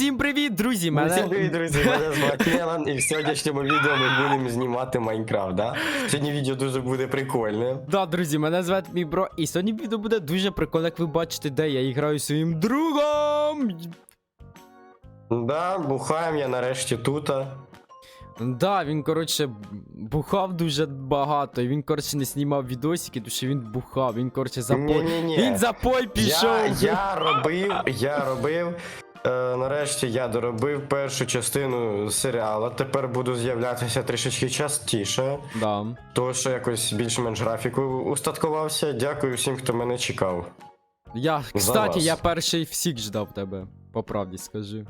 Усім привіт, друзі! Мене... Всім привіт, друзі! Мене звати Мелан, і в сьогоднішньому відео ми будемо знімати Майнкрафт, да? Сьогодні відео дуже буде прикольне. Да, друзі, мене звати мій бро, і сьогодні відео буде дуже прикольно, як ви бачите, де я граю своїм другом. Да, бухаємо я нарешті тут. Да, він, коротше, бухав дуже багато, і він, коротше, не знімав відосики, тому що він бухав, він, коротше, запой. Ні-ні-ні. Він запой пішов. Я, я робив, я робив. Е, нарешті я доробив першу частину серіалу. Тепер буду з'являтися трішечки частіше. Да. Тому що якось більш-менш графіку устаткувався. Дякую всім, хто мене чекав. Я, кстати, вас. я перший всіх ждав тебе, по правді скажу.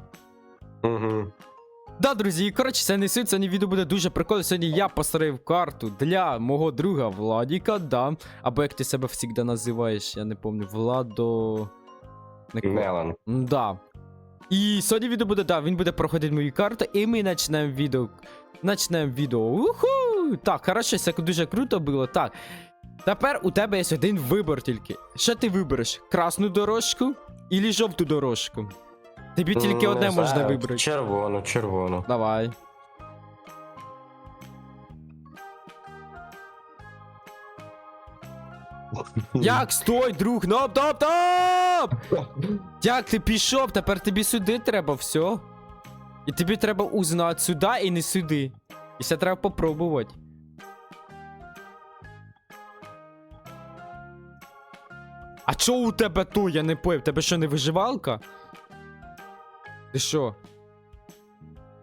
Угу. Да, друзі, і коротше, це не суть, це не відео буде дуже прикольно. Сьогодні я постарив карту для мого друга Владіка, да. Або як ти себе завжди називаєш, я не пам'ятаю, Владо. Не Мелан. Да. І сьогодні відео буде, да, він буде проходити мої карти, і ми почнемо відео. Начнемо відео. Уху! Так, хорошо, це дуже круто було. Так. Тепер у тебе є один вибор тільки. Що ти вибереш? Красну дорожку і жовту дорожку? Тобі тільки одне не можна вибрати. Червону, червону. Давай. Як стой, друг? Ноп, топ, топ! Як ти пішов? Тепер тобі сюди треба, все. І тобі треба узнати сюди і не сюди. І це треба попробувати. А чо у тебе то? Я не поняв. Тебе що, не виживалка? Ти що?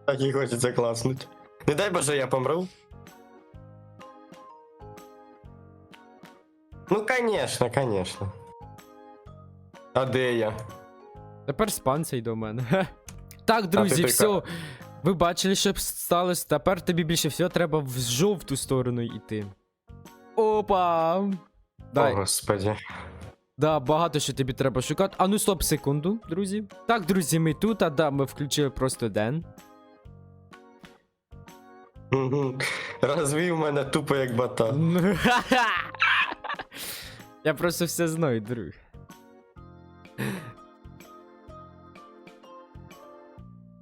Так і хочеться класнуть. Не дай Боже, я помру. Ну, конечно, конечно. А де я? Тепер спанцей до мене. Так, друзі, ти все. Ви бачили, що сталося. Тепер тобі більше всього треба в жовту сторону йти. Опа! Дай. О, господи. Да, багато що тобі треба шукати. А ну стоп, секунду, друзі. Так, друзі, ми тут, а да, ми включили просто ден. Мгм. Розвів мене тупо як бата. Я просто все знаю, друг.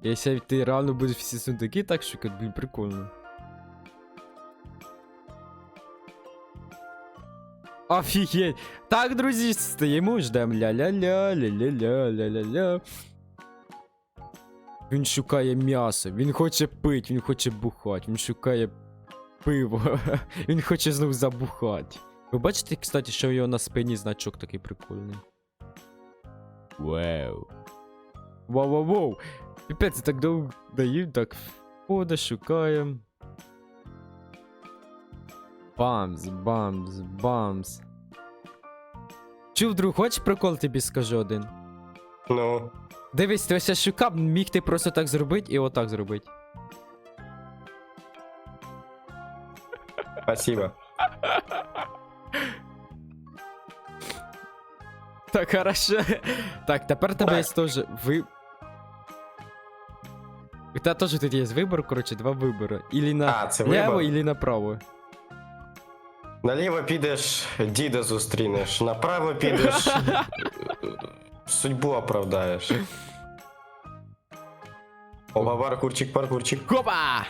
Якщо ти реально будеш всі сундуки так шукати, блін, прикольно. Офігеть! Так, друзі, стоїмо, ждем ля-ля-ля, ля-ля-ля, ля-ля-ля. Він шукає м'ясо, він хоче пить, він хоче бухати, він шукає пиво. Він хоче знов забухати. Ви бачите, кстати, що у його на спині значок такий прикольний. Вау. Вау-вау-вау. Піпець, так довго дають, так входить, шукаємо. Бамс, бамс, бамс. Чув, друг, хочеш прикол тобі скажу один? Ну. Дивись, ти ось шукав, міг ти просто так зробити і отак зробити. Спасибо. Так, хорошо. Так, тепер тебе є теж ви. У тебе теж тут є вибор, коротше, два вибори. На А, це ліво, вибор? ілі направо. Наліво підеш, діда зустрінеш. Направо підеш. Судьбу оправдаєш. Опа, паркурчик, паркурчик. Копа!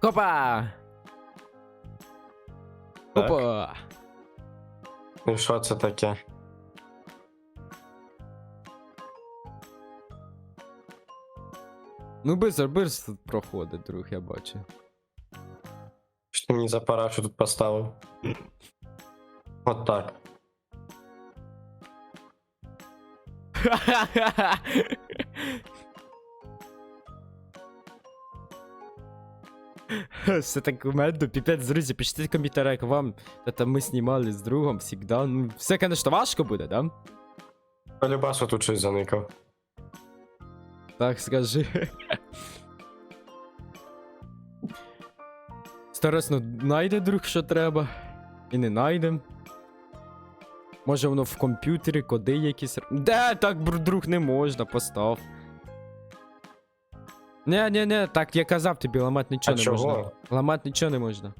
Копа! Так. Опа! І що це таке? Ну, бистро, бистро тут проходить, друг, я бачу. Що ти мені за парашу тут поставив? От так. Все так кумедно, піпець, друзі, пишіть в коментарях, як вам це ми знімали з другом всегда. Ну, все, конечно, важко буде, да? Полюбасу тут щось заникав. Так скажи. Старосно, найде друг, що треба. І не найдем. Може воно в комп'ютері, коди якісь. Де так, друг, не можна, постав. Не, не, не, так я казав тобі, ламати нічого А не чого? можна. Ламати нічого не можна.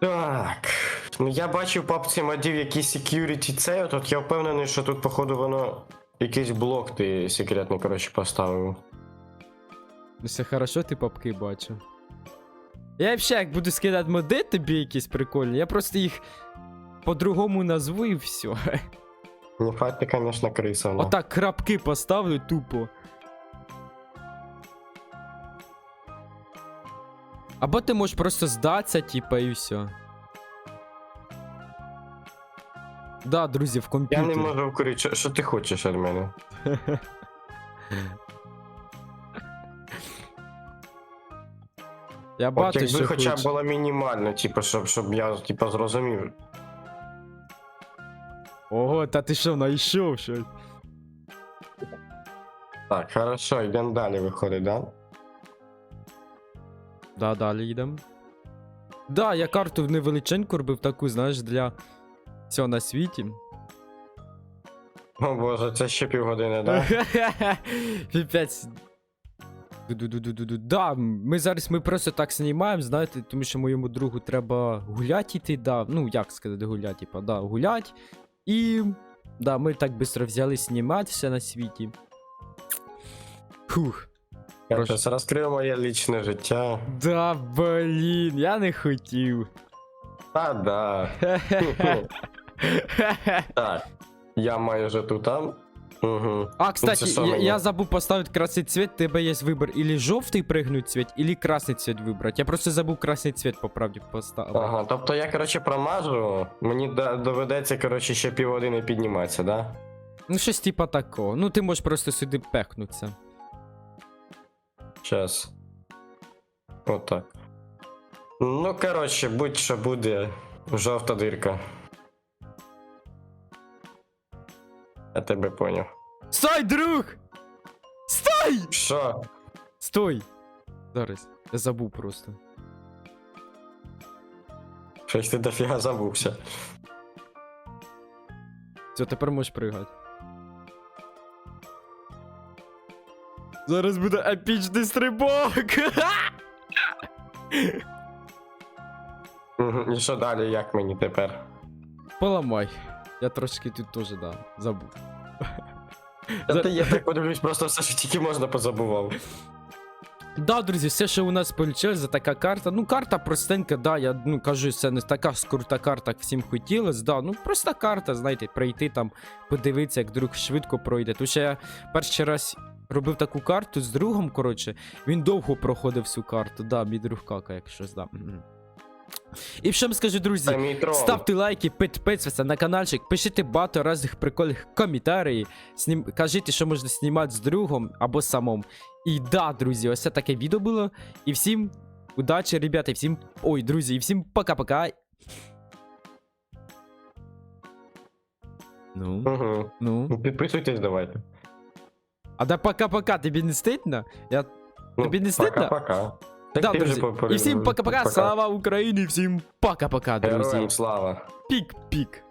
Так. Ну я бачив в папці модів якісь security це, от я впевнений, що тут, походу, воно якийсь блок ти секретний, коротше, поставив. Все хорошо, ти папки бачу. Я взагалі, як буду скидати моди тобі якісь прикольні, я просто їх по-другому назву і все. Ніфа ти, звісно, криса. ну. Отак крапки поставлю тупо. Або ти можеш просто здатися, типа, і все. Да, друзі, в Я комп'ютері. не можу вкурити, що, що ти хочеш від мене? Я От бачу, якби що хоча б хочеш. було мінімально, типу, щоб, щоб я типу, зрозумів. Ого, та ти що, знайшов щось? Так, хорошо, йдемо далі виходить, да? Да, далі йдемо. Да, я карту невеличеньку робив таку, знаєш, для всього на світі. О боже, це ще півгодини, да? Піпець. Ду-ду-ду-ду-ду. Да, ми зараз ми просто так знімаємо, знаєте, тому що моєму другу треба гулять іти, да. Ну, як сказати, гулять, типа, да, гулять. І. Да, ми так швидко взяли снимать все на світі. Фух. Я Прошу. сейчас розкрив моє личное життя. Да, блин, я не хотів. Та да. Так. Я майже тут там. Угу. А, кстати, це що я, я забув поставити красний цвет, тебе є вибір или жовтий пригнуть цвет, или красний цвет вибрати. Я просто забув красний цвет по правді поставити. Ага, тобто я, коротше, промажу, мені доведеться, коротше, ще півгодини підніматися, да? Ну, щось типа такого. Ну, ти можеш просто сюди пехнутися. Щас. Отак. Ну, коротше, будь-що буде. Жовта дирка. Я тебе поняв. Стой, друг! Стой! Що? Стой! Зараз. Я забув просто. Щось ти дофіга забувся. Все, тепер можеш пригати. Зараз буде епічний стрибок! Мгм, І що далі, як мені тепер? Поламай. Я трошки тут теж, да, забув. Та ти, я так подивлюсь, просто все, що тільки можна позабував. Да, друзі, все, що у нас вийшло, за така карта. Ну, карта простенька, да, я ну кажу, це не така ж крута карта, як всім хотілося. Да, ну проста карта, знаєте, прийти там, подивитися, як друг швидко пройде. Тому що я перший раз робив таку карту з другом, коротше, він довго проходив всю карту. Да, мій друг кака, якщо да. І що вам скажу, друзі? Ставте лайки, підписуйтесь на каналчик, пишіть багато різних прикольних коментарів, снім... кажіть, що можна знімати з другом або самому. І да, друзі, ось це таке відео було. І всім удачі, ребята, і всім. Ой, друзі, і всім пока-пока. Ну, Угу. ну. Підписуйтесь, давайте. А да пока-пока, тобі не стидно? Я... Ну, Тобі не стидно? Пока-пока. Так да, ти вже друзі. по- І всім пока-пока, пока. слава Україні, всім пока-пока, друзі. Героям слава. Пік-пік.